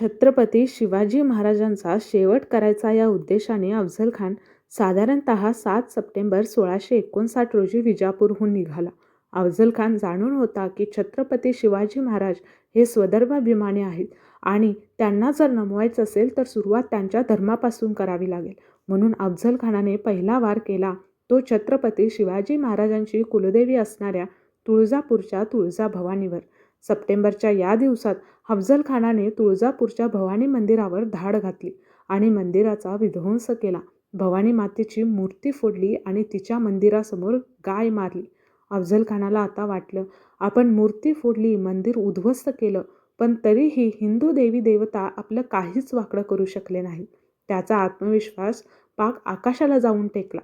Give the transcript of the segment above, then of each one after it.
छत्रपती शिवाजी महाराजांचा शेवट करायचा या उद्देशाने अफझल खान साधारणत सात सप्टेंबर सोळाशे एकोणसाठ रोजी विजापूरहून निघाला. अफझल खान जाणून होता की छत्रपती शिवाजी महाराज हे स्वधर्माभिमानी आहेत आणि त्यांना जर नमवायचं असेल तर सुरुवात त्यांच्या धर्मापासून करावी लागेल. म्हणून अफझल खानाने पहिला वार केला तो छत्रपती शिवाजी महाराजांची कुलदेवी असणाऱ्या तुळजापूरच्या तुळजाभवानीवर. सप्टेंबरच्या या दिवसात अफझल खानाने तुळजापूरच्या भवानी मंदिरावर धाड घातली आणि मंदिराचा विध्वंस केला. भवानी मातेची मूर्ती फोडली आणि तिच्या मंदिरासमोर गाय मारली. अफझल खानाला आता वाटलं, आपण मूर्ती फोडली, मंदिर उद्ध्वस्त केलं, पण तरीही हिंदू देवी देवता आपलं काहीच वाकडं करू शकले नाही त्याचा आत्मविश्वास पाक आकाशाला जाऊन टेकला.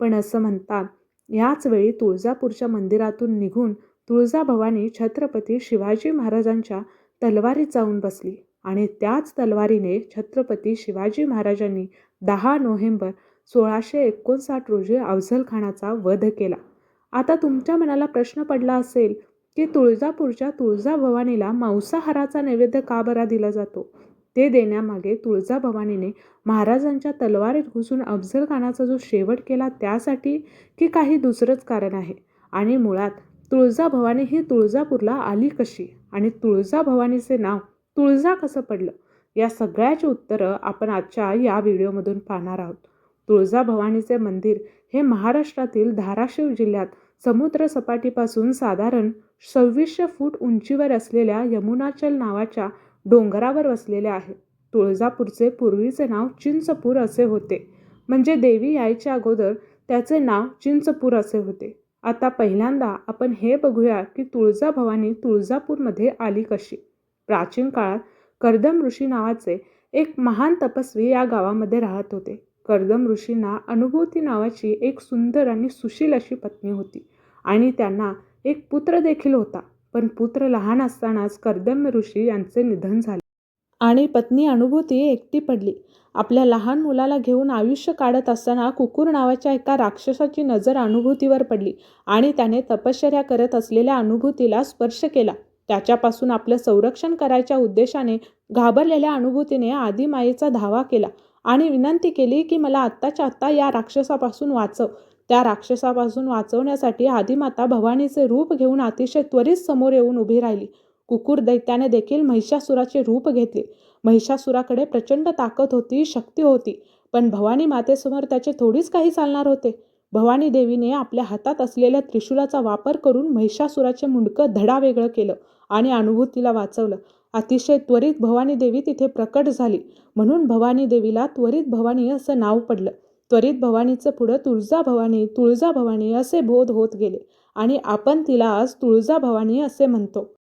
पण असं म्हणतात, याच वेळी तुळजापूरच्या मंदिरातून निघून तुळजाभवानी छत्रपती शिवाजी महाराजांच्या तलवारीत जाऊन बसली आणि त्याच तलवारीने छत्रपती शिवाजी महाराजांनी दहा नोव्हेंबर सोळाशे एकोणसाठ रोजी अफझलखानाचा वध केला. आता तुमच्या मनाला प्रश्न पडला असेल की तुळजापूरच्या तुळजाभवानीला मांसाहाराचा नैवेद्य का बरा दिला जातो? ते देण्यामागे तुळजाभवानीने महाराजांच्या तलवारीत घुसून अफझलखानाचा जो शेवट केला त्यासाठी की काही दुसरंच कारण आहे? आणि मुळात तुळजाभवानी ही तुळजापूरला आली कशी आणि तुळजाभवानीचे नाव तुळजा कसं पडलं? या सगळ्याची उत्तरं आपण आजच्या या व्हिडिओमधून पाहणार आहोत. तुळजाभवानीचे मंदिर हे महाराष्ट्रातील धाराशिव जिल्ह्यात समुद्रसपाटीपासून साधारण सव्वीसशे फूट उंचीवर असलेल्या यमुनाचल नावाच्या डोंगरावर वसलेले आहे. तुळजापूरचे पूर्वीचे नाव चिंचपूर असे होते. म्हणजे देवी यायच्या अगोदर त्याचे नाव चिंचपूर असे होते. आता पहिल्यांदा आपण हे बघूया की तुळजाभवानी तुळजापूरमध्ये आली कशी? प्राचीन काळात कर्दम ऋषी नावाचे एक महान तपस्वी या गावामध्ये राहत होते. कर्दम ऋषींना अनुभूती नावाची एक सुंदर आणि सुशील अशी पत्नी होती आणि त्यांना एक पुत्र देखील होता. पण पुत्र लहान असतानाच कर्दम ऋषी यांचे निधन झाले. आणि पत्नी अनुभूती एकटी पडली. आपल्या लहान मुलाला घेऊन आयुष्य काढत असताना कुकुर नावाच्या एका राक्षसाची नजर अनुभूतीवर पडली आणि त्याने तपश्चर्या करत असलेल्या अनुभूतीला स्पर्श केला. त्याच्यापासून आपलं संरक्षण करायच्या उद्देशाने घाबरलेल्या अनुभूतीने आदिमायेचा धावा केला आणि विनंती केली की मला आत्ताच्या आत्ता या राक्षसापासून वाचव. त्या राक्षसापासून वाचवण्यासाठी आदिमाता भवानीचे रूप घेऊन अतिशय त्वरित समोर येऊन उभी राहिली. कुकुर दैत्याने देखील महिषासुराचे रूप घेतले. महिषासुराकडे प्रचंड ताकद होती, शक्ती होती, पण भवानी मातेसमोर त्याचे थोडीच काही चालणार होते. भवानी देवीने आपल्या हातात असलेल्या त्रिशूलाचा वापर करून महिषासुराचे मुंडकं धडा वेगळं केलं आणि अनुभूतीला वाचवलं. अतिशय त्वरित भवानी देवी तिथे प्रकट झाली. म्हणून भवानी देवीला त्वरित भवानी असं नाव पडलं. त्वरित भवानीचं पुढं तुळजाभवानी, तुळजाभवानी असे बोध होत गेले आणि आपण तिला आज तुळजाभवानी असे म्हणतो.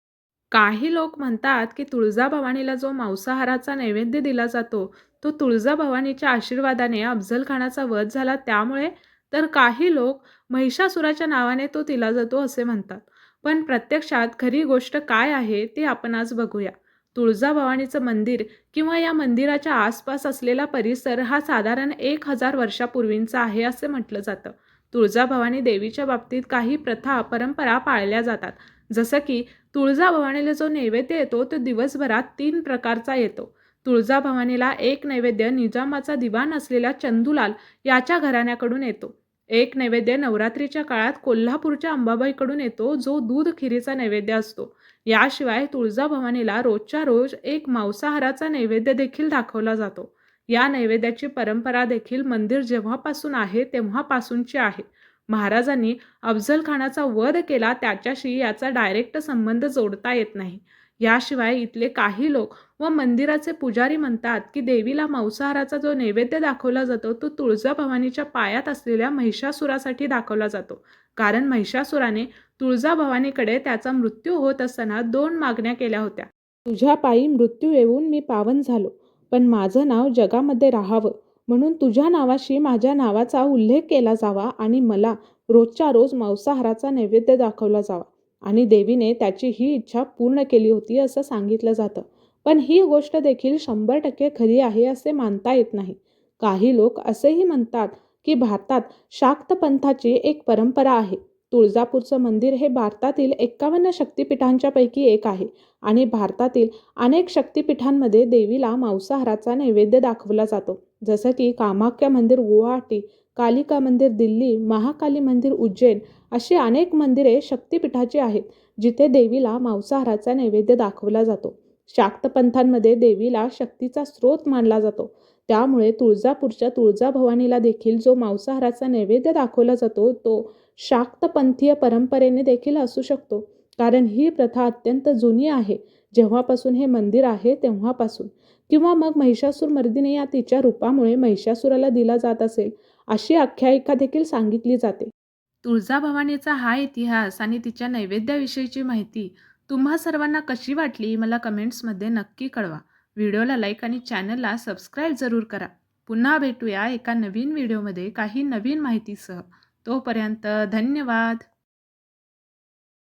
काही लोक म्हणतात की तुळजाभवानीला जो मांसाहाराचा नैवेद्य दिला जातो तो तुळजाभवानीच्या आशीर्वादाने अफझल खानाचा वध झाला त्यामुळे, तर काही लोक महिषासुराच्या नावाने तो दिला जातो असे म्हणतात. पण प्रत्यक्षात खरी गोष्ट काय आहे ते आपण आज बघूया. तुळजाभवानीचं मंदिर किंवा या मंदिराच्या आसपास असलेला परिसर हा साधारण एक हजार वर्षापूर्वींचा आहे असे म्हटलं जातं. तुळजाभवानी देवीच्या बाबतीत काही प्रथा, परंपरा पाळल्या जातात. जसं की तुळजाभवानीला जो नैवेद्य येतो तो दिवसभरात तीन प्रकारचा येतो. तुळजाभवानीला एक नैवेद्य निजामाचा दिवाण असलेल्या चंदूलाल याच्या घराण्याकडून येतो. एक नैवेद्य नवरात्रीच्या काळात कोल्हापूरच्या अंबाबाईकडून येतो जो दूध खिरीचा नैवेद्य असतो. याशिवाय तुळजाभवानीला रोजच्या रोज एक मांसाहाराचा नैवेद्य देखील दाखवला जातो. या नैवेद्याची परंपरा देखील मंदिर जेव्हापासून आहे तेव्हापासूनची आहे. महाराजांनी अफजल खानाचा वध केला त्याच्याशी याचा डायरेक्ट संबंध जोडता येत नाही. याशिवाय इथले काही लोक व मंदिराचे पुजारी म्हणतात की देवीला मांसाहाराचा जो नैवेद्य दाखवला जातो तो तुळजाभवानीच्या पायात असलेल्या महिषासुरासाठी दाखवला जातो. कारण महिषासुराने तुळजाभवानीकडे त्याचा मृत्यू होत असताना दोन मागण्या केल्या होत्या. तुझ्या पायी मृत्यू येऊन मी पावन झालो, पण माझं नाव जगामध्ये राहावं म्हणून तुझ्या नावाशी माझ्या नावाचा उल्लेख केला जावा आणि मला रोजच्या रोज मांसाहाराचा नैवेद्य दाखवला जावा. आणि देवीने त्याची ही इच्छा पूर्ण केली होती असं सांगितलं जातं. पण ही गोष्ट देखील शंभर टक्के खरी आहे असे मानता येत नाही. काही लोक असेही म्हणतात की भारतात शाक्त पंथाची एक परंपरा आहे. तुळजापूरचं मंदिर हे भारतातील एक्कावन्न शक्तिपीठांच्यापैकी एक आहे आणि भारतातील अनेक शक्तिपीठांमध्ये देवीला मांसाहाराचा नैवेद्य दाखवला जातो जसं की कामाख्या मंदिर गुवाहाटी कालिका मंदिर दिल्ली महाकाली मंदिर उज्जैन अशी अनेक मंदिरे शक्तिपीठाची आहेत जिथे देवीला मांसाहाराचा नैवेद्य दाखवला जातो. शाक्त पंथांमध्ये देवीला शक्तीचा स्रोत मानला जातो. त्यामुळे तुळजापूरच्या तुळजाभवानीला देखील जो मांसाहाराचा नैवेद्य दाखवला जातो तो शाक्तपंथीय परंपरेने देखील असू शकतो. कारण ही प्रथा अत्यंत जुनी आहे. जेव्हापासून हे मंदिर आहे तेव्हापासून. किंवा मग महिषासूर मर्दिनी या तिच्या रूपामुळे महिषासुराला दिला जात असेल अशी आख्यायिका देखील सांगितली जाते. तुळजाभवानीचा हा इतिहास आणि तिच्या नैवेद्याविषयीची माहिती तुम्हा सर्वांना कशी वाटली मला कमेंट्समध्ये नक्की कळवा. व्हिडिओला लाईक आणि चॅनलला सबस्क्राईब जरूर करा. पुन्हा भेटूया एका नवीन व्हिडिओमध्ये काही नवीन माहितीसह. तोपर्यंत धन्यवाद.